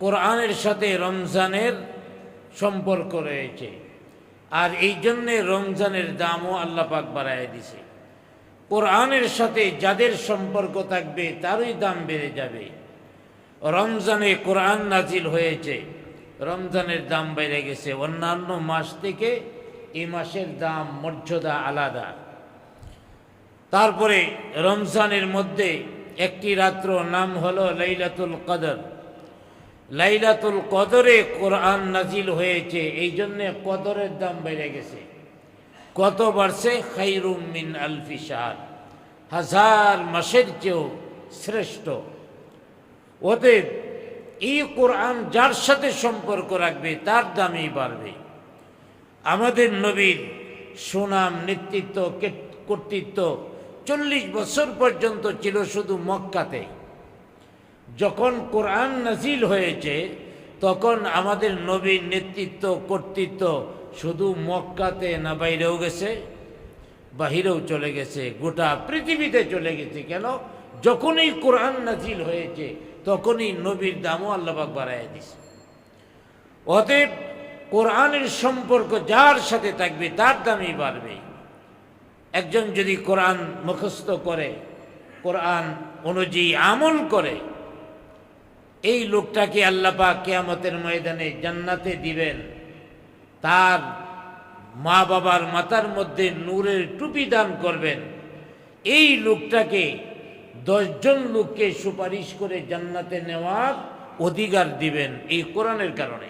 কোরআনের সাথে রমজানের সম্পর্ক রয়েছে। আর এই জন্যে রমজানের দামও আল্লাহ পাক বাড়ায় দিছে। কোরআনের সাথে যাদের সম্পর্ক থাকবে, তারই দাম বেড়ে যাবে। রমজানে কোরআন নাজিল হয়েছে, রমজানের দাম বেড়ে গেছে। অন্যান্য মাস থেকে এই মাসের দাম, মর্যাদা আলাদা। তারপরে রমজানের মধ্যে একটি রাত্র নাম হলো লাইলাতুল কদর। লাইলাতুল কদরে কোরআন নাজিল হয়েছে, এই জন্যে কদরের দাম বেড়ে গেছে। কত বাড়ছে? খাইরুম মিন আলফি শাহ হাজার মাসের চেয়েও শ্রেষ্ঠ। অতএব এই কোরআন যার সাথে সম্পর্ক রাখবে, তার দামই বাড়বে। আমাদের নবীর সুনাম, নেতৃত্ব, কর্তৃত্ব চল্লিশ বছর পর্যন্ত ছিল শুধু মক্কাতে। যখন কোরআন নাজিল হয়েছে, তখন আমাদের নবীর নেতৃত্ব, কর্তৃত্ব শুধু মক্কাতে না বাইরেও গেছে, বাহিরেও চলে গেছে, গোটা পৃথিবীতে চলে গেছে। কেন? যখনই কোরআন নাজিল হয়েছে, তখনই নবীর দামও আল্লাহবাক বাড়াই দিছে। অতএব কোরআনের সম্পর্ক যার সাথে থাকবে, তার দামই বাড়বে। একজন যদি কোরআন মুখস্থ করে, কোরআন অনুযায়ী আমল করে এই লোকটাকে আল্লাপা কেয়ামতের ময়দানে জান্নাতে দিবেন। তার মা বাবার মাতার মধ্যে নূরের টুপি দান করবেন। এই লোকটাকে দশজন লোককে সুপারিশ করে জান্নাতে নেওয়ার অধিকার দিবেন এই কোরআনের কারণে।